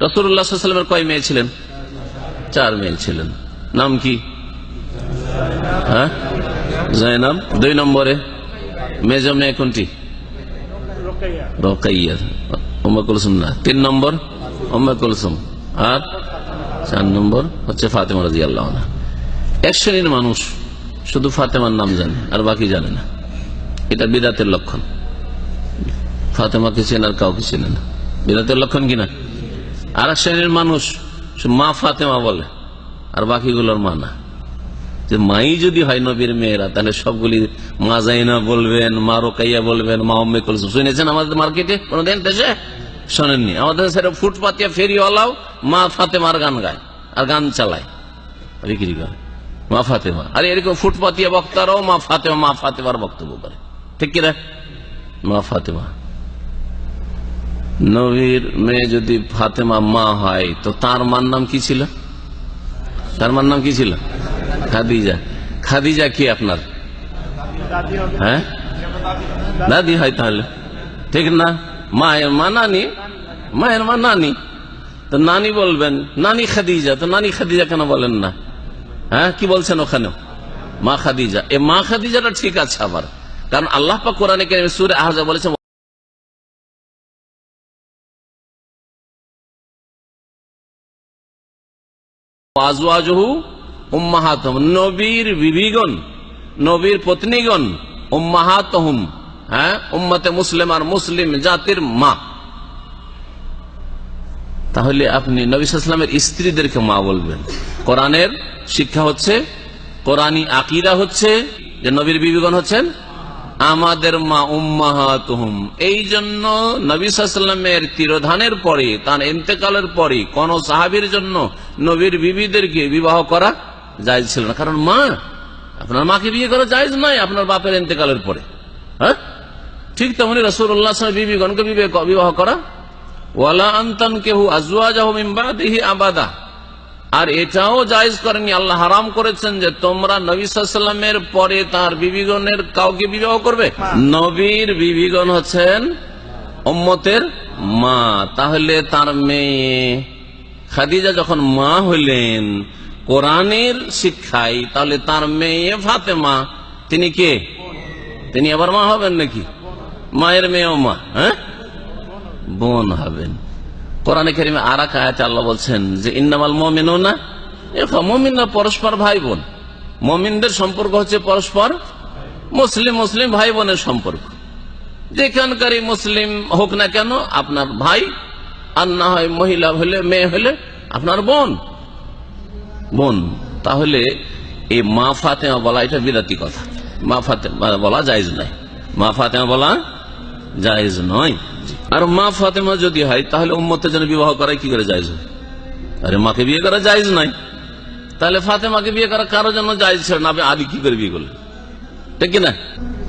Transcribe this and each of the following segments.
রসুল্লাহ সাল্লামের কয় মেয়ে ছিলেন? চার মেয়ে ছিলেন। নাম কি? হ্যাঁ? জয়নাব? দুই নম্বরে। মেজ মেয়ে কোনটি? তিন নম্বর? কুলসুম। আর চার নম্বর হচ্ছে ফাতেমা রাজি আল্লাহ এক শ্রেণির মানুষ, শুধু ফাতেমার নাম জানে, আর বাকি জানে না। এটা বিদাতের লক্ষণ। ফাতেমাকে চেনে আর কাউকে চেনে না। বিদাতের লক্ষণ কিনা আর শ্রেণির মানুষ মা ফাতেমা বলে, আর বাকিগুলোর মা না। যে মাই যদি হয় নবীর মেয়েরা, তাহলে সবগুলি মা জাইনা বলবেন, মা রোকাইয়া বলবেন, মা অম্মে কুলসুম। শুনেছেন আমাদের মার্কেটে? কোনোদিন দেশে? শোনেননি। আমাদের সেটা ফুটপাতিয়া ফেরিওয়ালাও মা ফাতেমার গান গায় আর গান চালায়। বিক্রি করে। মা ফাতেমা। আর এরকম ফুটপাতিয়া বক্তারাও মা ফাতেমা, মা ফাতেমার বক্তব্য করে। ঠিক কিনা? মা ফাতেমা। নবীর মেয়ে যদি ফাতেমা মা হয়, তো তার মার নাম কি ছিল? তার মার নাম কি ছিল? খাদিজা। খাদিজা কি আপনার? হ্যাঁ? দাদি হয় তাহলে। ঠিক না? মায়ের মা নানি? মায়ের মা নানি। তো নানি বলবেন, নানি খাদিজা। তো নানি খাদিজা কেন বলেন না? হ্যাঁ? কি বলছেন ওখানে মা খাদিজা। এ মা খাদিজাটা ঠিক আছে আবার। কারণ আল্লাহ পাক কোরআনে সূরা আহজাব বলেছেন নবীর বিবিগণ, নবীর পত্নীগণ হ্যাঁ? উম্মতে মুসলিম আর মুসলিম জাতির মা। তাহলে আপনি নবী সাল্লামের স্ত্রীদেরকে মা বলবেন। কোরআনের শিক্ষা হচ্ছে, কোরআনী আকিরা হচ্ছে যে নবীর বিবিগণ হচ্ছেন আমাদের মা উম্মাহাতুহুম। এই জন্য নবী সাল্লামের তিরোধানের পরে, তার ইন্তেকালের পরে কোন সাহাবির জন্য নবীর বিবিদেরকে বিবাহ করা যায় ছিল না। কারণ মা, আপনার মাকে বিয়ে করা যায় নাই আপনার বাপের ইন্তেকালের পরে। হ্যাঁ? ঠিক তেমনি রসুল্লাহ বিবিগণকে বিবাহ করা। ওয়ালা আন্তান কেহু আজুয়া মিম্বাদিহি আবাদা। আর এটাও জায়জ করেনি, আল্লাহ হারাম করেছেন যে তোমরা নবী সাল্লামের পরে তার বিবিগণের কাউকে বিবাহ করবে? নবীর বিবিগণ হচ্ছেন উম্মতের মা। তাহলে তার মেয়ে খাদিজা যখন মা হইলেন কোরআনের শিক্ষায়, তাহলে তার মেয়ে ফাতেমা, তিনি কে? তিনি আবার মা হবেন নাকি? মায়ের মেয়েও মা হ্যাঁ? বোন হবেন। কোরআনে কারিমে আর এক আয়াতে আল্লাহ বলছেন যে, ইন্নামাল মমিন না মমিনরা পরস্পর ভাই বোন মমিনদের সম্পর্ক হচ্ছে পরস্পর মুসলিম মুসলিম ভাই বোনের সম্পর্ক। যেখানকারই মুসলিম হোক না কেন, আপনার ভাই আর না হয় মহিলা হলে, মেয়ে হলে আপনার বোন। বোন, তাহলে এই মা ফাতেমা বলা এটা বিরাতি কথা। মা ফাতেমা বলা জায়জ নাই মা ফাতেমা বলা জায়েজ নয়। আর মা ফাতেমা যদি হয়, তাহলে উম্মতের জন্য বিবাহ করাই কি করে জায়েজ আরে মাকে বিয়ে করা জায়েজ নাই তাহলে ফাতেমাকে বিয়ে করা কারোর জন্য জায়েজ ছিল না? আদি কি করে বিয়ে করলেন? ঠিক না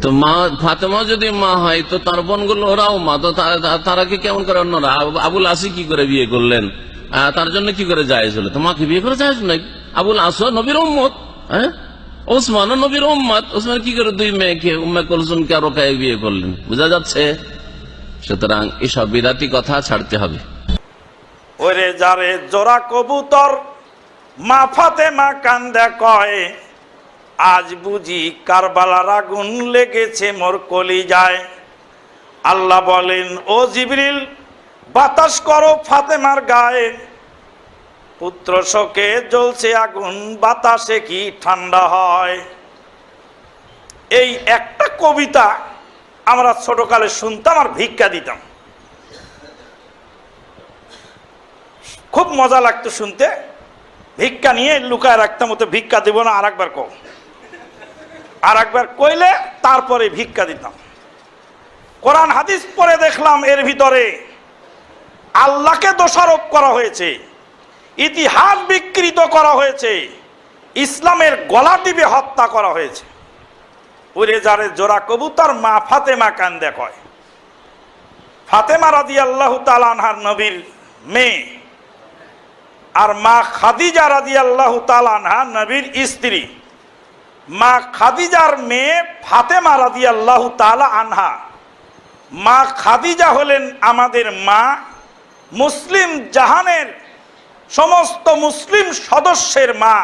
তো মা ফাতেমা যদি মা হয়, তো তার বোনগুলো, ওরাও মা। তা- তারা কি কেমন করে অন্যরা? আবুল আসি কি করে বিয়ে করলেন? তার জন্য কি করে জায়েজ হলো? তো মাকে বিয়ে করে জায়েজ নাই আবুল আসো নবীর উম্মত হ্যাঁ? ওসমান নবীর উম্মত। ওসমান কি করে দুই মেয়েকে, উম্মে কলসুমকে আর ওকায় বিয়ে করলেন? বোঝা যাচ্ছে? সুতরাং এসব বিরাতি কথা ছাড়তে হবে। ওরে যারে জোড়া কবুতর মা ফাতে মা কান্দে কয়, আজ বুঝি কারবালার আগুন লেগেছে মোর কলি যায় আল্লাহ বলেন, ও জিবরিল, বাতাস করো ফাতেমার গায়ে। পুত্র শোকে জ্বলছে আগুন, বাতাসে কি ঠান্ডা হয়? এই একটা কবিতা আমরা ছোটকালে শুনতাম আর ভিক্ষা দিতাম। খুব মজা লাগতো শুনতে। ভিক্ষা নিয়ে লুকায় রাখতাম, ওতে ভিক্ষা দিব না আর একবার কো আর একবার কইলে তারপরে ভিক্ষা দিতাম। কোরআন হাদিস পরে দেখলাম এর ভিতরে আল্লাহকে দোষারোপ করা হয়েছে, ইতিহাস বিকৃত করা হয়েছে, ইসলামের গলা টিপে হত্যা করা হয়েছে। উড়ে যারে জোড়া কবুতর, মা ফাতেমা কান্দে কয়। ফাতেমা রাদি আল্লাহ তালানহার নবীর মেয়ে আর মা খাদিজা রাদি আল্লাহ তালানহা নবীর স্ত্রী। মা খাদিজার মেয়ে ফাতেমা রাদি আল্লাহ তালা আনহা। মা খাদিজা হলেন আমাদের মা, মুসলিম জাহানের সমস্ত মুসলিম সদস্যের মা।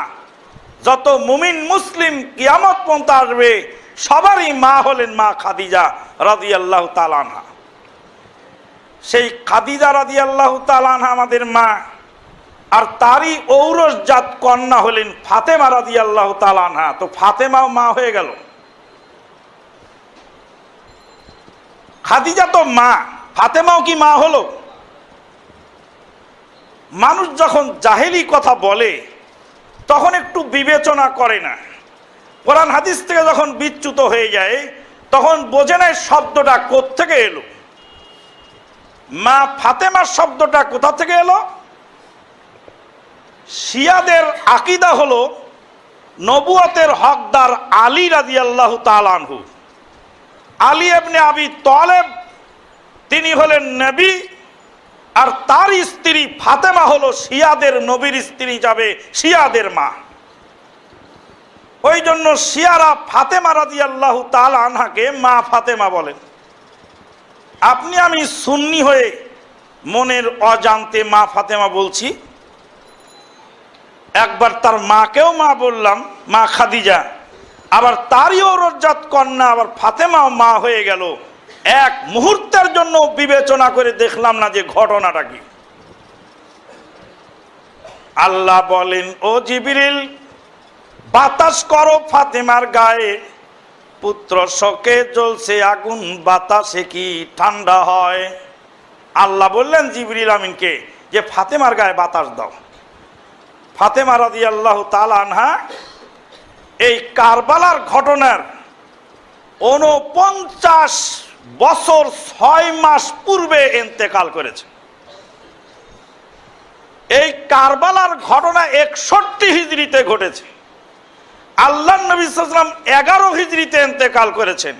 যত মুমিন মুসলিম কিয়ামত পর্যন্ত আসবে সবারই মা হলেন মা খাদিজা রাদি আল্লাহ তালানহা সেই খাদিজা রাদি আল্লাহ তালানহা আমাদের মা, আর তারই ঔরসজাত কন্যা হলেন ফাতেমা রাদি আল্লাহ তালানহা তো ফাতেমাও মা হয়ে গেল। খাদিজা তো মা, ফাতেমাও কি মা হলো? মানুষ যখন জাহেলি কথা বলে, তখন একটু বিবেচনা করে না। কোরআন হাদিস থেকে যখন বিচ্যুত হয়ে যায়, তখন বোঝে না শব্দটা কোত্থেকে এলো? মা ফাতেমার শব্দটা কোথা থেকে এলো? শিয়াদের আকিদা হলো নবুয়তের হকদার আলী রাজি আল্লাহ তালানহু আলী এবনে আবি তলেব, তিনি হলেন নবী, আর তার স্ত্রী ফাতেমা হলো শিয়াদের নবীর স্ত্রী যাবে শিয়াদের মা। ওই জন্য শিয়ারা ফাতেমা রাজি আল্লাহ তাল আনহাকে মা ফাতেমা বলেন। আপনি আমি সুন্নি হয়ে মনের অজান্তে মা ফাতেমা বলছি। একবার তার মাকেও মা বললাম, মা খাদিজা, আবার তারই ওরজাত কন্যা, আবার ফাতেমাও মা হয়ে গেল। এক মুহূর্তের জন্য বিবেচনা করে দেখলাম না যে ঘটনাটা কি। আল্লাহ বলেন, ও জিবিরিল বাতাস করো ফাতেমার গায়ে। পুত্র শোকে জ্বলছে আগুন, বাতাসে কি ঠান্ডা হয়? আল্লাহ বললেন জিবরিল আমিনকে যে, ফাতেমার গায়ে বাতাস দাও। ফাতেমা রাদি আল্লাহ আনহা, এই কারবালার ঘটনার উনপঞ্চাশ বছর ছয় মাস পূর্বে এন্তেকাল করেছে। এই কারবালার ঘটনা একষট্টি হিজড়িতে ঘটেছে। আল্লাহ নবী সাল্লাম এগারো হিজড়িতে এন্তেকাল করেছেন।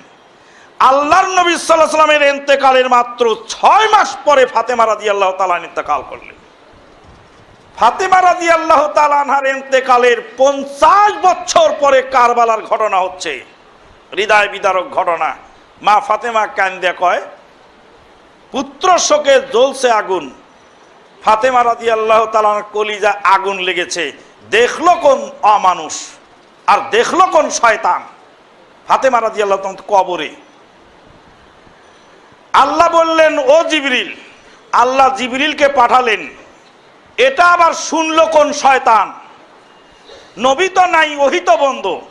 আল্লাহর নবী সাল্লাহ সাল্লামের এন্তেকালের মাত্র ছয় মাস পরে ফাতেমা রাজি আল্লাহ তালা ইন্তেকাল করলেন। ফাতেমা রাজি আল্লাহ তালানহার এন্তেকালের পঞ্চাশ বছর পরে কারবালার ঘটনা হচ্ছে। হৃদয় বিদারক ঘটনা। মা ফাতেমা কান্দে কয়, পুত্র শোকে জ্বলছে আগুন। ফাতেমা রাজি আল্লাহ তালার কলিজা আগুন লেগেছে। দেখল কোন অমানুষ। আর দেখল কোন শয়তান? হাতে মারা রাজি আল্লাহ কবরে। আল্লাহ বললেন, ও জিবরিল, আল্লাহ জিবরিলকে পাঠালেন। এটা আবার শুনলো কোন শয়তান? নবী তো নাই ওহিত বন্ধ।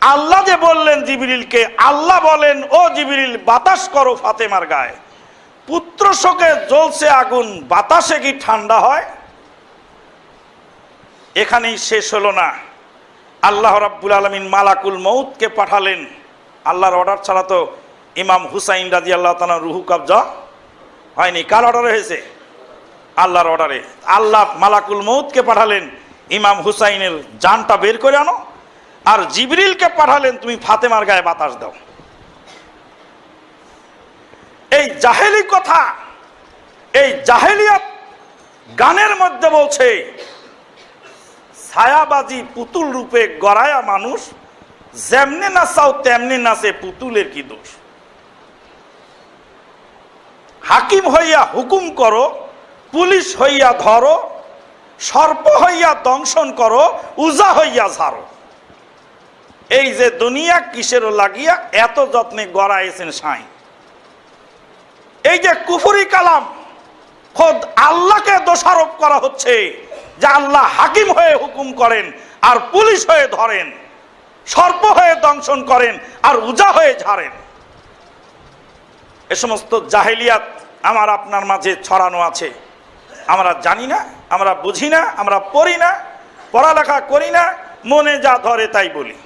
আল্লাহ যে বললেন জিবরিলকে, আল্লাহ বলেন, ও জিবরিল, বাতাস করো ফাতেমার গায়ে। পুত্র শোকে জ্বলছে আগুন, বাতাসে কি ঠান্ডা হয়? এখানেই শেষ হলো না। আল্লাহ রাব্বুল আলমিন মালাকুল মৌতকে পাঠালেন। আল্লাহর অর্ডার ছাড়া তো ইমাম হুসাইন রাজি আল্লাহ তালা রুহু কবজা হয়নি। কার অর্ডারে হয়েছে? আল্লাহর অর্ডারে। আল্লাহ মালাকুল মৌতকে পাঠালেন, ইমাম হুসাইনের জানটা বের করে আনো আর জিবরিলকে পাঠালেন, তুমি ফাতেমার গায়ে বাতাস দাও। এই জাহেলি কথা, এই জাহেলিয়াত গানের মধ্যে বলছে ছায়াবাজি পুতুল রূপে গড়ায়া মানুষ, যেমনি নাচাও তেমনি নাচে পুতুলের কি দোষ? হাকিম হইয়া হুকুম করো, পুলিশ হইয়া ধরো, সর্প হইয়া দংশন করো, উজা হইয়া ঝাড়ো। এই যে দুনিয়া কিসের লাগিয়া এত যত্নে গড়াইছেন সাই এই যে কুফুরি কালাম, খোদ আল্লাহকে দোষারোপ করা হচ্ছে। যে আল্লাহ হাকিম হয়ে হুকুম করেন আর পুলিশ হয়ে ধরেন, সর্প হয়ে দংশন করেন আর উজা হয়ে ঝাড়েন। এ সমস্ত জাহেলিয়াত আমার আপনার মাঝে ছড়ানো আছে। আমরা জানি না, আমরা বুঝি না, আমরা পড়ি না, পড়ালেখা করি না, মনে যা ধরে তাই বলি।